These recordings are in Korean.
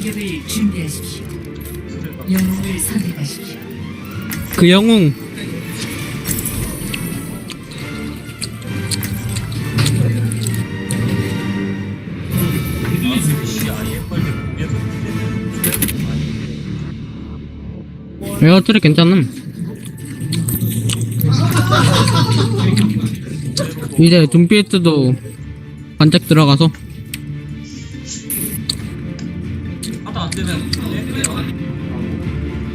공격을 준비하십시오. 영웅을 선택하십시오. 그 영웅 에어 트랙 괜찮음 이제 둠피에트도 반짝 들어가서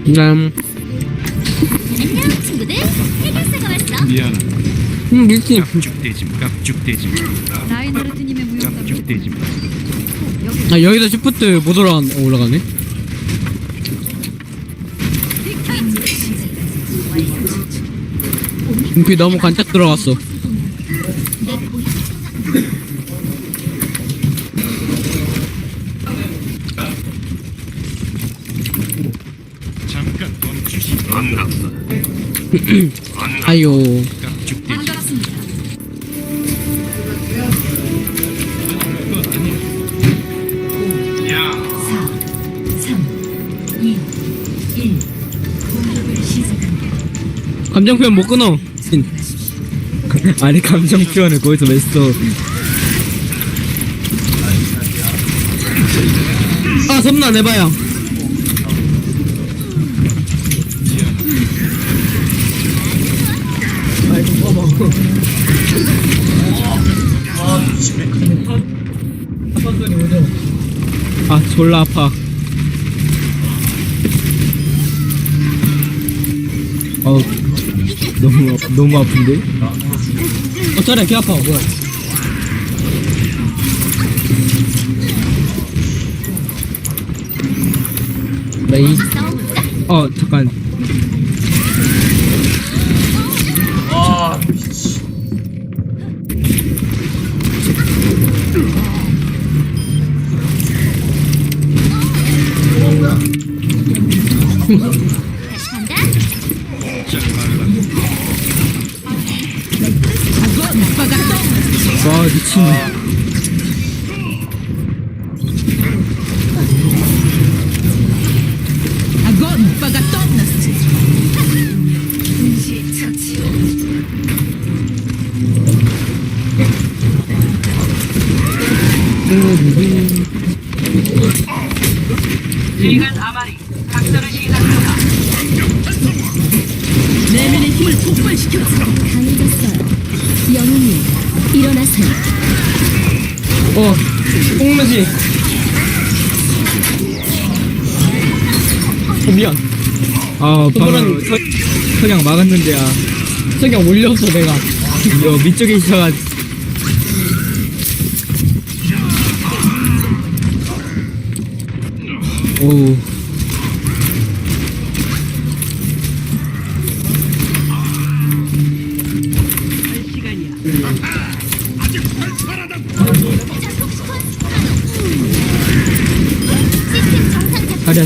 음, 안녕 미안하다. 음 마. 깝죽대지 마. 라이너르트님의 무용담 마. 아 여기서 시프트 못 올라가 올라가네 둠피 너무 관짝 들어갔어 잠깐 멈추시. 반갑다. 아유 깝죽대지 마. 야. 4, 3, 2, 1. 공격을 시작합니다. 감정 표현 못 끊어 진. 아니 감정 표현을 거기서 왜 써? 아 섬나 내봐요 아 졸라 아파. 어우 너무 너무 아픈데? 어 저래 개 아파. 뭐야? 나이. 어 잠깐 강해졌어요 영웅이 일어나세요. 어 뽕무지. 어 미안. 아 방금 서, 석양 막았는데 아 석양 올렸어 내가. 이거 밑쪽에 있어가지고 오우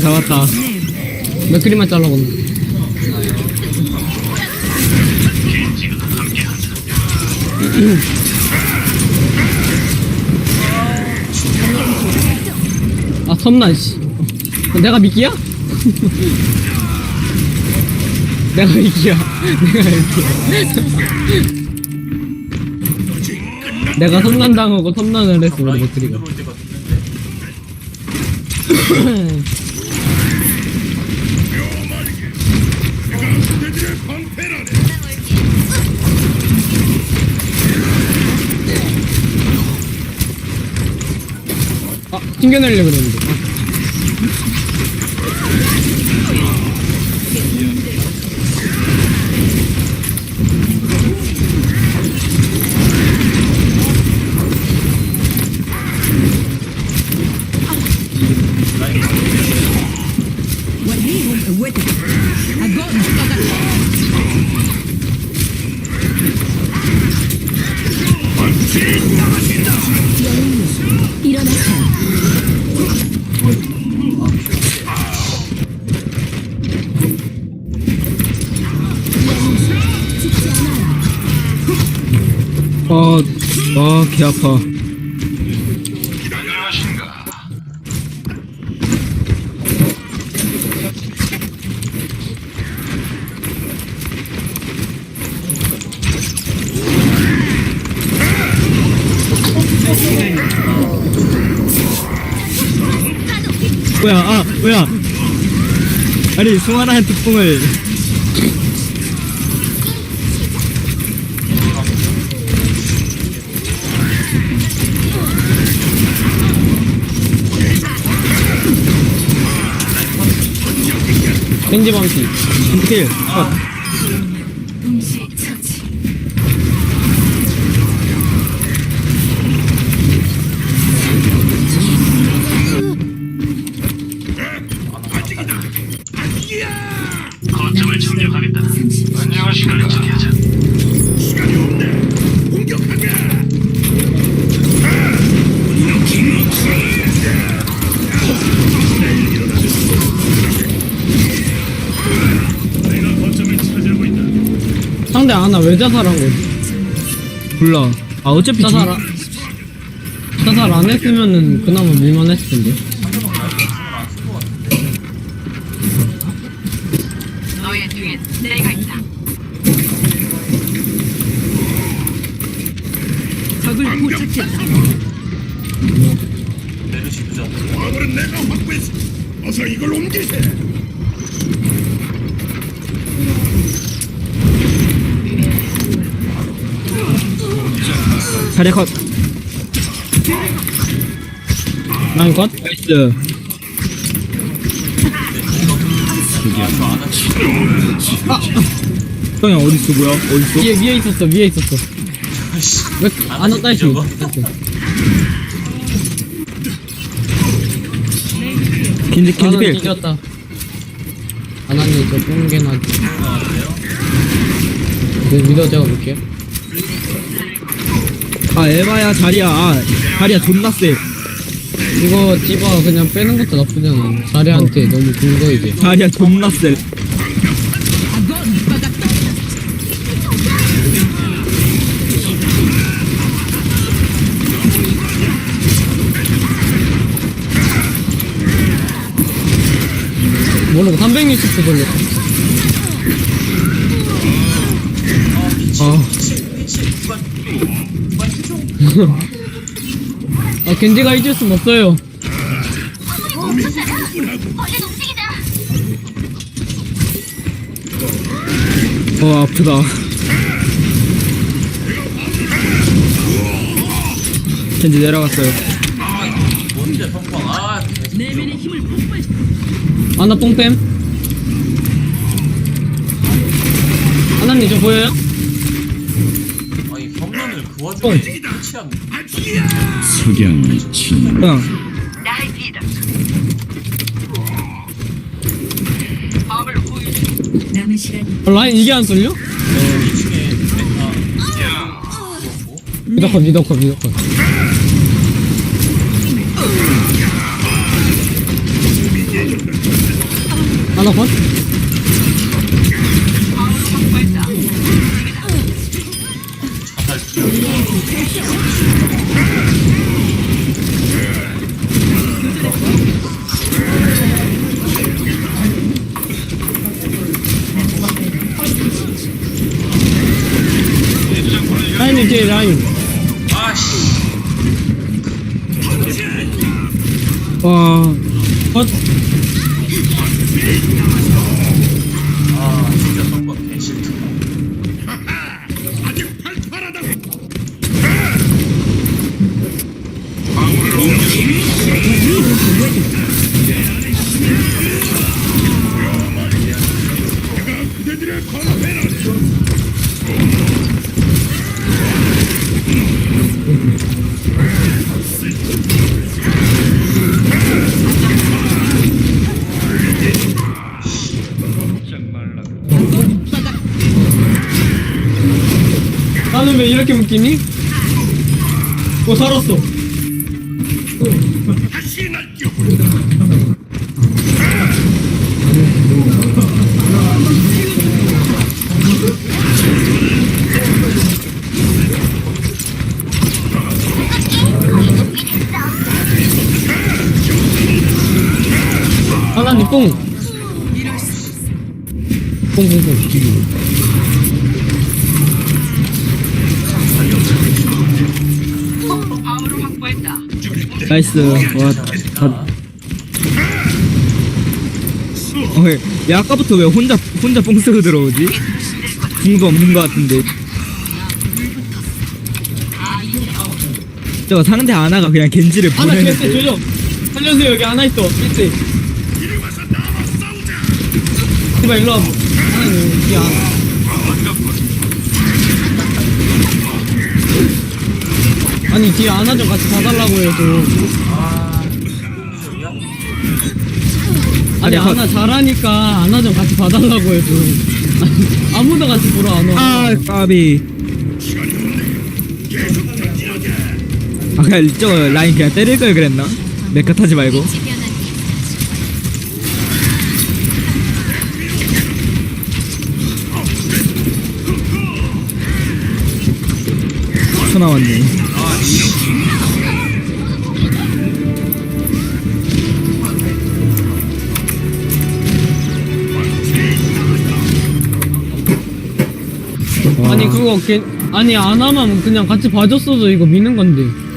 다리야 잡았다. 몇 그림만 잘라본다. 아 섬난 씨. 내가 미끼야? 내가 미끼야. 내가 미끼야. 내가 섬난 당하고 섬난을 했어 우리 목소리가 튕겨내려고 그랬는데 아. 배 아파. 뭐야, 아, 뭐야. 아니, 수많한 특봉을. 겐지 방식 겐지 컷 상대 아나 왜 자살한 거지? 몰라 아 어차피 자살 안 자살 안 했으면은 그나마 밀만했을 텐데 너의 내가 있다. 적을 포착했다. 마블은 내가 확보했어. 어서 이걸 옮기세. 자리 컷. 라인 컷. 나이스. 아! 형이 어딨어 뭐야? 어딨어? 위에 위에 있었어 위에 있었어. 왜안 왔다 했지 긴지 긴지 필. 이겼다. 아나님 저 뽕개나 네, 믿어 제가 볼게요 아 에바야 자리야. 아, 자리야 존나 세. 이거 디바 그냥 빼는 것도 나쁘지 않아. 자리한테 너무 근거 이제 자리야 존나 세. 모르고 360도 돌렸어 아 겐지가 이길 순 없어요. 어 아프다. 겐지 내려갔어요. 아나 뽕뱀. 하나님 저 보여요? 아니 벽면을 그 와중에 뽕 터치한 석양이 친 그냥 나의 뒤다. 남은 시간 어, 라인 이게 안 쏠려? 2층에 메타 미더컷 미더컷 미더컷 하나 컷? 와 컷? 아 진짜 성과 개싫다 아직 팔팔하다. 그대들의 건배는 나는 왜 이렇게 묶이니? 어 살았어. 하나님 뽕 뽕뽕뽕 나이스. 와 다, 어, 야 아까부터 왜 혼자 혼자 뽕 쓰고 들어오지? 궁도 없는 것 같은데. 저거 상대 아나가 그냥 겐지를 하나 개쎄. 조져 살려주세요 여기 하나 있어. 개쎄 제발 일로 와봐. 하나는 뒤에 하나 아니 뒤에 하나 좀 같이 봐달라고 좀 아? 아니 아니, 하나 잘하니까 하나 좀 같이 봐달라고 좀 아무도 같이 보러 안 와 아 까비. 아 그냥 저거 라인 그냥 때릴 걸 그랬나? 메카 타지 말고. 쳐 나왔네. 아니 그거 걔 아니 안 하면 그냥 같이 봐줬어도 이거 미는 건데